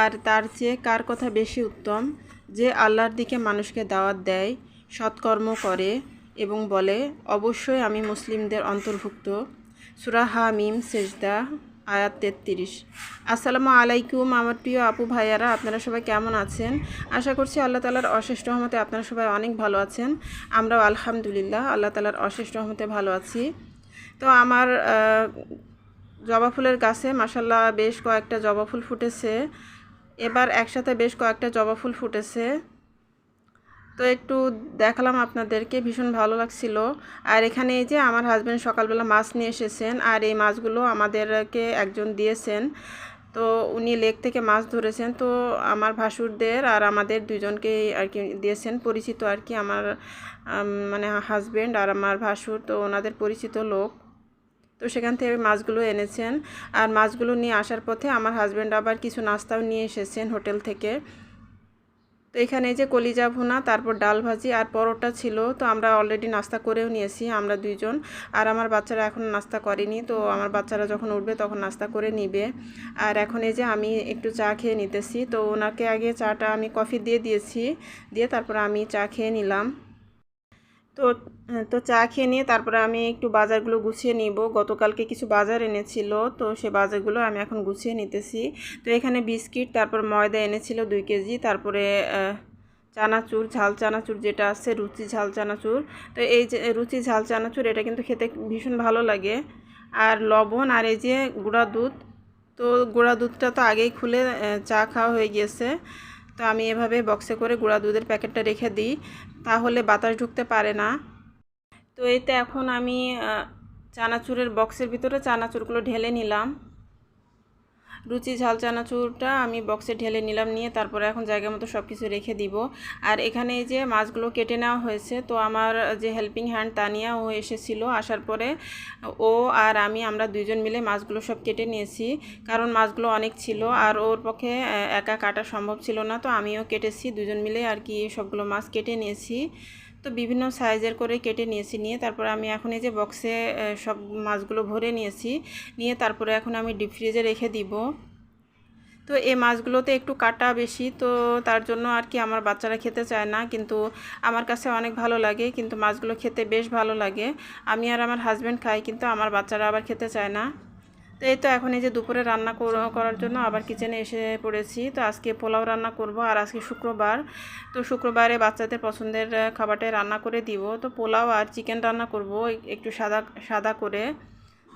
আর তার চেয়ে কার কথা বেশি উত্তম? যে আল্লাহর দিকে মানুষকে দাওয়াত দেয়, সৎকর্ম করে এবং বলে, অবশ্যই আমি মুসলিমদের অন্তর্ভুক্ত। সুরা হা মিম সেজদা, আয়াত তেত্রিশ। আসসালামু আলাইকুম আমার প্রিয় আপু ভাইয়ারা, আপনারা সবাই কেমন আছেন? আশা করছি আল্লাহ তালার অশেষ রহমতে আপনারা সবাই অনেক ভালো আছেন। আমরাও আলহামদুলিল্লাহ আল্লাহ তালার অশেষ রহমতে ভালো আছি। তো আমার জবা ফুলের গাছে মাসাল্লাহ বেশ কয়েকটা জবা ফুল ফুটেছে। এবার একসাথে বেশ কয়েকটা জবা ফুল ফুটেছে। তো একটু দেখালাম আপনাদেরকে, ভীষণ ভালো লাগছিল। আর এখানে এই যে আমার হাজব্যান্ড সকালবেলা মাছ নিয়ে এসেছেন, আর এই মাছগুলো আমাদেরকে একজন দিয়েছেন। তো উনি লেক থেকে মাছ ধরেছেন, তো আমার ভাসুরদের আর আমাদের দুজনকে আর কি দিয়েছেন। পরিচিত আর কি আমার মানে হাজব্যান্ড আর আমার ভাসুর, তো ওনাদের পরিচিত লোক। তো সেখান থেকে মাছগুলো এনেছেন। আর মাছগুলো নিয়ে আসার পথে আমার হাজব্যান্ড আবার কিছু নাস্তাও নিয়ে এসেছেন হোটেল থেকে। তো এখানে যে কলিজা ভুনা, তারপর ডাল ভাজি আর পরোটা ছিল। তো আমরা অলরেডি নাস্তা করেও নিয়েছি আমরা দুইজন। আর আমার বাচ্চারা এখন নাস্তা করেনি। তো আমার বাচ্চারা যখন উঠবে তখন নাস্তা করে নিবে। আর এখন এই যে আমি একটু চা খেয়ে নিতেছি। তো ওনাকে আগে চাটা আমি কফি দিয়ে দিয়েছি। দিয়ে তারপর আমি চা খেয়ে নিলাম। তো তো চা খেয়ে নিয়ে তারপরে আমি একটু বাজারগুলো গুছিয়ে নিব। গতকালকে কিছু বাজার এনেছিল, তো সে বাজারগুলো আমি এখন গুছিয়ে নিতেছি। তো এখানে বিস্কিট, তারপর ময়দা এনেছিল দুই কেজি, তারপরে চানাচুর, ঝাল চানাচুর যেটা আছে, রুচি ঝাল চানাচুর। তো এই যে, রুচি ঝাল চানাচুর, এটা কিন্তু খেতে ভীষণ ভালো লাগে। আর লবণ আর এই যে গুঁড়া দুধ, তো গুঁড়া দুধটা তো আগেই খুলে চা খাওয়া হয়ে গিয়েছে। তো আমি এভাবে বক্সে করে গুঁড়া দুধের প্যাকেটটা রেখে দিই, তাহলে বাতাস ঢুকতে পারে না। তো এতে এখন আমি চানাচুরের বক্সের ভিতরে চানাচুরগুলো ঢেলে নিলাম। রুচি ঝাল, চানাচুরটা আমি বক্সে ঢেলে নিলাম, নিয়ে তারপরে এখন জায়গা মতো সব কিছু রেখে দিব। আর এখানে এই যে মাছগুলো কেটে নেওয়া হয়েছে, তো আমার যে হেল্পিং হ্যান্ড তানিয়া ও এসেছিল, আসার পরে ও আর আমি, আমরা দুইজন মিলে মাছগুলো সব কেটে নিয়েছি। কারণ মাছগুলো অনেক ছিল, আর ওর পক্ষে একা কাটা সম্ভব ছিল না, তো আমিও কেটেছি দুজন মিলে আর কি সবগুলো মাছ কেটে নিয়েছি। তো বিভিন্ন সাইজের করে কেটে নিয়েছি, নিয়ে তারপরে আমি এখন এই যে বক্সে সব মাছগুলো ভরে নিয়েছি, নিয়ে তারপরে এখন আমি ডিপ ফ্রিজে রেখে দিব। তো এই মাছগুলোতে একটু কাটা বেশি, তো তার জন্য আর কি আমার বাচ্চারা খেতে চায় না, কিন্তু আমার কাছে অনেক ভালো লাগে, কিন্তু মাছগুলো খেতে বেশ ভালো লাগে। আমি আর আমার হাজব্যান্ড খাই, কিন্তু আমার বাচ্চারা আবার খেতে চায় না। তো এই তো এখন এই যে দুপুরে রান্না কর- করার জন্য আবার কিচেনে এসে পড়েছি। তো আজকে পোলাও রান্না করব আর আজকে শুক্রবার। তো শুক্রবারে বাচ্চাদের পছন্দের খাবারটাই রান্না করে দিব। তো পোলাও আর চিকেন রান্না করব একটু সাদা সাদা করে।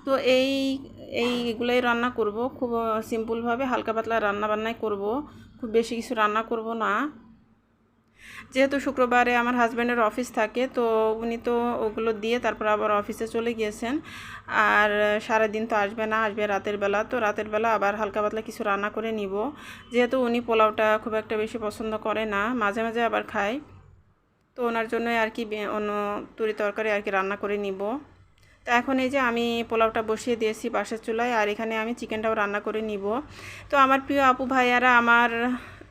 তো এই এইগুলোই রান্না করব। খুব সিম্পলভাবে হালকা পাতলা রান্না বান্নাই করব। খুব বেশি কিছু রান্না করব না। যেহেতু শুক্রবারে আমার হাজব্যান্ডের অফিস থাকে, তো উনি তো ওগুলো দিয়ে তারপর আবার অফিসে চলে গিয়েছেন। আর সারাদিন তো আসবে না, আসবে রাতের বেলা। তো রাতের বেলা আবার হালকা পাতলা কিছু রান্না করে নিব। যেহেতু উনি পোলাওটা খুব একটা বেশি পছন্দ করে না, মাঝে মাঝে আবার খায়। তো ওনার জন্যই আর কি অন্য তরি তরকারি আর কি রান্না করে নিব। তো এখন এই যে আমি পোলাওটা বসিয়ে দিয়েছি পাশের চুলায়, আর এখানে আমি চিকেনটাও রান্না করে নিব। তো আমার প্রিয় আপু ভাইয়ারা, আমার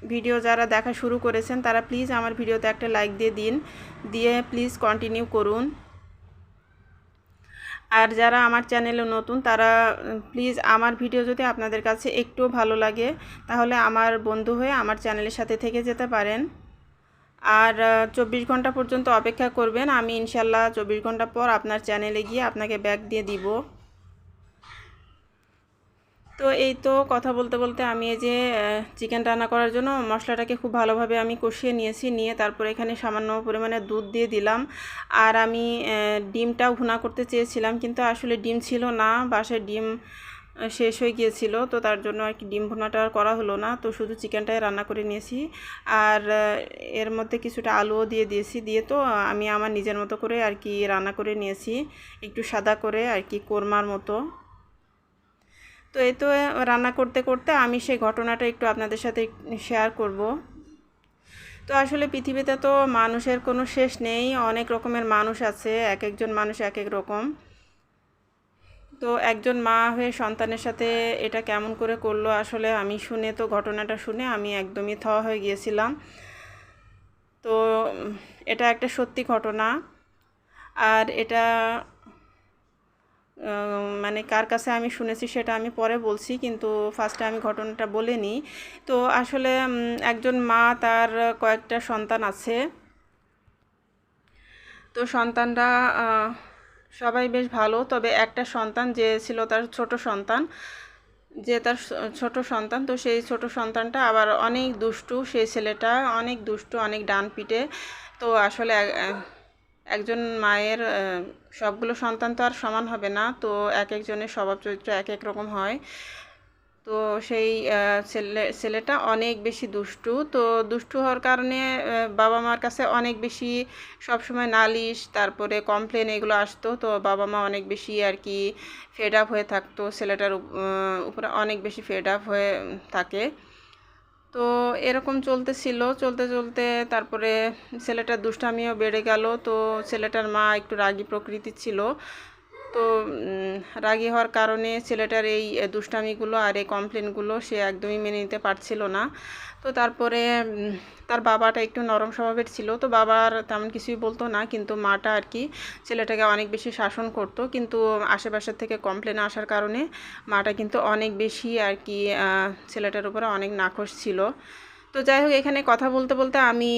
ভিডিও যারা দেখা শুরু করেছেন, তারা প্লিজ আমার ভিডিওতে একটা লাইক দিয়ে দিন। দিয়ে প্লিজ কন্টিনিউ করুন। আর যারা আমার চ্যানেলে নতুন, তারা প্লিজ আমার ভিডিও যদি আপনাদের কাছে একটু ভালো লাগে, তাহলে আমার বন্ধু হয়ে আমার চ্যানেলের সাথে থেকে যেতে পারেন। আর চব্বিশ ঘণ্টা পর্যন্ত অপেক্ষা করবেন। আমি ইনশাল্লাহ চব্বিশ ঘণ্টা পর আপনার চ্যানেলে গিয়ে আপনাকে ব্যাক দিয়ে দিব। তো এই তো কথা বলতে বলতে আমি এই যে চিকেন রান্না করার জন্য মশলাটাকে খুব ভালোভাবে আমি কষিয়ে নিয়েছি, নিয়ে তারপর এখানে সামান্য পরিমাণে দুধ দিয়ে দিলাম। আর আমি ডিমটাও ভুনা করতে চেয়েছিলাম, কিন্তু আসলে ডিম ছিল না, বাসায় ডিম শেষ হয়ে গিয়েছিল, তো তার জন্য আর কি ডিম ভুনাটা আর করা হলো না, তো শুধু চিকেনটাই রান্না করে নিয়েছি। আর এর মধ্যে কিছুটা আলুও দিয়ে দিয়েছি, দিয়ে তো আমি আমার নিজের মতো করে আর কি রান্না করে নিয়েছি, একটু সাদা করে আর কি কোরমার মতো। তো এই তো রান্না করতে করতে আমি সেই ঘটনাটা একটু আপনাদের সাথে শেয়ার করব। তো আসলে পৃথিবীতে তো মানুষের কোনো শেষ নেই, অনেক রকমের মানুষ আছে এক একজন মানুষ এক এক রকম। তো একজন মা হয়ে সন্তানের সাথে এটা কেমন করে করল আসলে আমি শুনে তো ঘটনাটা শুনে আমি একদমই থ হয়ে গিয়েছিলাম। তো এটা একটা সত্যি ঘটনা। আর এটা মানে কার কাছে আমি শুনেছি সেটা আমি পরে বলছি, কিন্তু ফার্স্টে আমি ঘটনাটা বলে নিই। তো আসলে একজন মা তার কয়েকটা সন্তান আছে। তো সন্তানরা সবাই বেশ ভালো, তবে একটা সন্তান যে ছিল তার ছোট সন্তান, যে তার ছোট সন্তান, তো সেই ছোট সন্তানটা আবার অনেক দুষ্টু, সেই ছেলেটা অনেক দুষ্টু, অনেক ডান পিটে তো আসলে একজন মায়ের সবগুলো সন্তান তো আর সমান হবে না। তো এক একজনের স্বভাব চরিত্র এক এক রকম হয়। তো সেই ছেলে, ছেলেটা অনেক বেশি দুষ্টু। তো দুষ্টু হওয়ার কারণে বাবা মার কাছে অনেক বেশি সবসময় নালিশ, তারপরে কমপ্লেন এগুলো আসতো। তো বাবা মা অনেক বেশি আর কি ফেড আপ হয়ে থাকতো। ছেলেটার উপ- উপরে অনেক বেশি ফেড আপ হয়ে থাকে। তো এরকম চলতেছিল, চলতে চলতে তারপরে ছেলেটার দুষ্টামিও বেড়ে গেল। তো ছেলেটার মা একটু রাগী প্রকৃতি ছিল। তো রাগী হওয়ার কারণে ছেলেটার এই দুষ্টামিগুলো আর এই কমপ্লেনগুলো সে একদমই মেনে নিতে পারছিল না। তো তারপরে তার বাবাটা একটু নরম স্বভাবের ছিল। তো বাবার তেমন কিছুই বলতো না, কিন্তু মাটা আর কি ছেলেটাকে অনেক বেশি শাসন করতো। কিন্তু আশেপাশের থেকে কমপ্লেন আসার কারণে মাটা কিন্তু অনেক বেশি আর কি ছেলেটার উপরে অনেক নাখোশ ছিল। তো যাই হোক, এখানে কথা বলতে বলতে আমি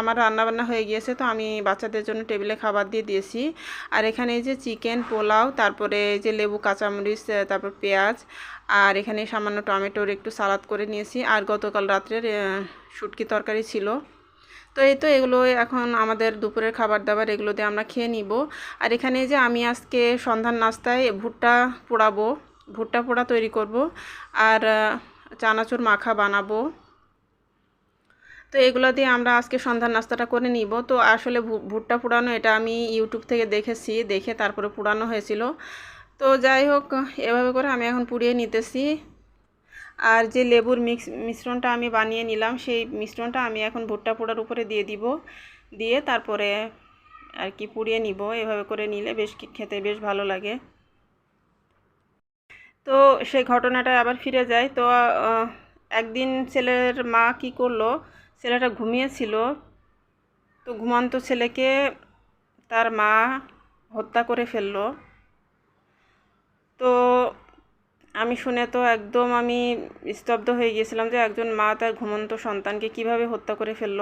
আমার রান্নাবান্না হয়ে গিয়েছে। তো আমি বাচ্চাদের জন্য টেবিলে খাবার দিয়ে দিয়েছি। আর এখানে এই যে চিকেন, পোলাও, তারপরে যে লেবু, কাঁচামরিচ তারপর পেঁয়াজ, আর এখানে সামান্য টমেটোর একটু সালাদ করে নিয়েছি। আর গতকাল রাত্রের শুটকি তরকারি ছিল। তো এই তো এগুলো এখন আমাদের দুপুরের খাবার দাবার, এগুলো দিয়ে আমরা খেয়ে নিব। আর এখানে যে আমি আজকে সন্ধ্যার নাস্তায় ভুট্টা পোড়াবো, ভুট্টা পোড়া তৈরি করব। আর চানাচুর মাখা বানাবো। তো এগুলো দিয়ে আমরা আজকে সন্ধ্যার নাস্তাটা করে নিব। তো আসলে ভুট্টা পোড়ানো এটা আমি ইউটিউব থেকে দেখেছি, দেখে তারপরে পোড়ানো হয়েছিল। তো যাই হোক, এভাবে করে আমি এখন পুড়িয়ে নিতেছি। আর যে লেবুর মিক্স, মিশ্রণটা আমি বানিয়ে নিলাম, সেই মিশ্রণটা আমি এখন ভুট্টা পোড়ার উপরে দিয়ে দিব। দিয়ে তারপরে আর কি পুড়িয়ে নিব, এভাবে করে নিলে বেশ খেতে বেশ ভালো লাগে। তো সেই ঘটনাটা আবার ফিরে যায় তো একদিন ছেলের মা কি করল ছেলেটা ঘুমিয়েছিল। তো ঘুমন্ত ছেলেকে তার মা হত্যা করে ফেলল। তো আমি শুনে তো একদম আমি স্তব্ধ হয়ে গিয়েছিলাম যে একজন মা তার ঘুমন্ত সন্তানকে কীভাবে হত্যা করে ফেলল।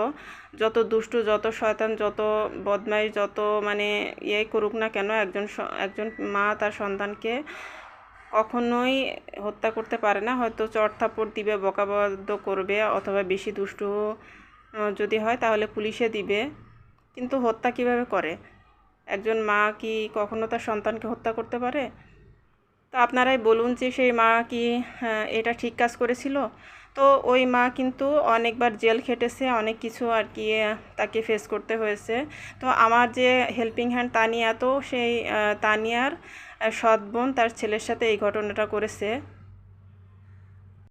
যত দুষ্টু, যত শয়তান, যত বদমাইশ, যত মানে ইয়ে করুক না কেন, একজন একজন মা তার সন্তানকে কখনোই হত্যা করতে পারে না। হয়তো চট থাপ্পড় দিবে বকাবদ্ধ করবে অথবা বেশি দুষ্টু যদি হয় তাহলে পুলিশে দিবে। কিন্তু হত্যা কীভাবে করে? একজন মা কি কখনো তার সন্তানকে হত্যা করতে পারে? তো আপনারাই বলুন যে সেই মা কি হ্যাঁ, এটা ঠিক কাজ করেছিল? তো ওই মা কিন্তু অনেকবার জেল খেটেছে অনেক কিছু আর কি তাকে ফেস করতে হয়েছে। তো আমার যে হেল্পিং হ্যান্ড তানিয়া তো সেই তানিয়ার সৎ বোন তার ছেলের সাথে এই ঘটনাটা করেছে।